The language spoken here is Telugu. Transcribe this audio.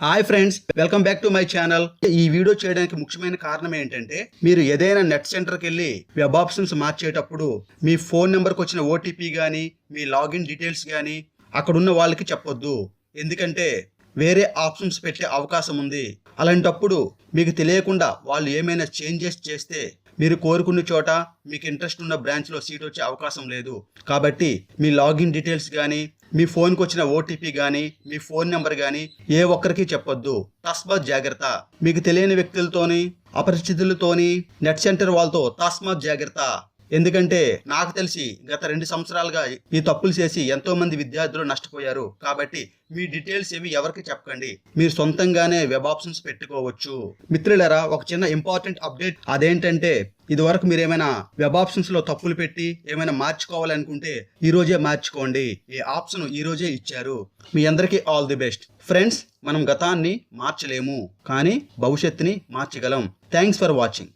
Hi friends welcome back to my channel ఈ వీడియో చేయడానికి ముఖ్యమైన కారణం ఏంటంటే మీరు ఏదైనా నెట్ సెంటర్కి వెళ్ళి వెబ్ ఆప్షన్స్ మార్చేటప్పుడు మీ ఫోన్ నెంబర్కి వచ్చిన ఓటీపీ కానీ మీ లాగిన్ డీటెయిల్స్ కానీ అక్కడున్న వాళ్ళకి చెప్పొద్దు. ఎందుకంటే వేరే ఆప్షన్స్ పెట్టే అవకాశం ఉంది. అలాంటప్పుడు మీకు తెలియకుండా వాళ్ళు ఏమైనా చేంజెస్ చేస్తే మీరు కోరుకున్న చోట మీకు ఇంట్రెస్ట్ ఉన్న బ్రాంచ్లో సీట్ వచ్చే అవకాశం లేదు. కాబట్టి మీ లాగిన్ డీటెయిల్స్ కానీ మీ ఫోన్కి వచ్చిన ఓటీపీ కానీ మీ ఫోన్ నెంబర్ కానీ ఏ ఒక్కరికి చెప్పొద్దు. తస్మాత్ జాగ్రత్త. మీకు తెలియని వ్యక్తులతోని అపరిచితులతోని నెట్ సెంటర్ వాళ్ళతో తస్మాత్ జాగ్రత్త. ఎందుకంటే నాకు తెలిసి గత రెండు సంవత్సరాలుగా ఈ తప్పులు చేసి ఎంతో మంది విద్యార్థులు నష్టపోయారు. కాబట్టి మీ డీటెయిల్స్ ఏవి ఎవరికి చెప్పకండి. మీరు సొంతంగానే వెబ్ ఆప్షన్స్ పెట్టుకోవచ్చు. మిత్రులరా ఒక చిన్న ఇంపార్టెంట్ అప్డేట్ అదేంటంటే ఇది వరకు మీరు ఏమైనా వెబ్ ఆప్షన్స్లో తప్పులు పెట్టి ఏమైనా మార్చుకోవాలనుకుంటే ఈ రోజే మార్చుకోండి. ఈ ఆప్షన్ ఈ రోజే ఇచ్చారు. మీ అందరికీ ఆల్ ది బెస్ట్. ఫ్రెండ్స్ మనం గతాన్ని మార్చలేము. కానీ భవిష్యత్తుని మార్చగలం. Thanks for watching.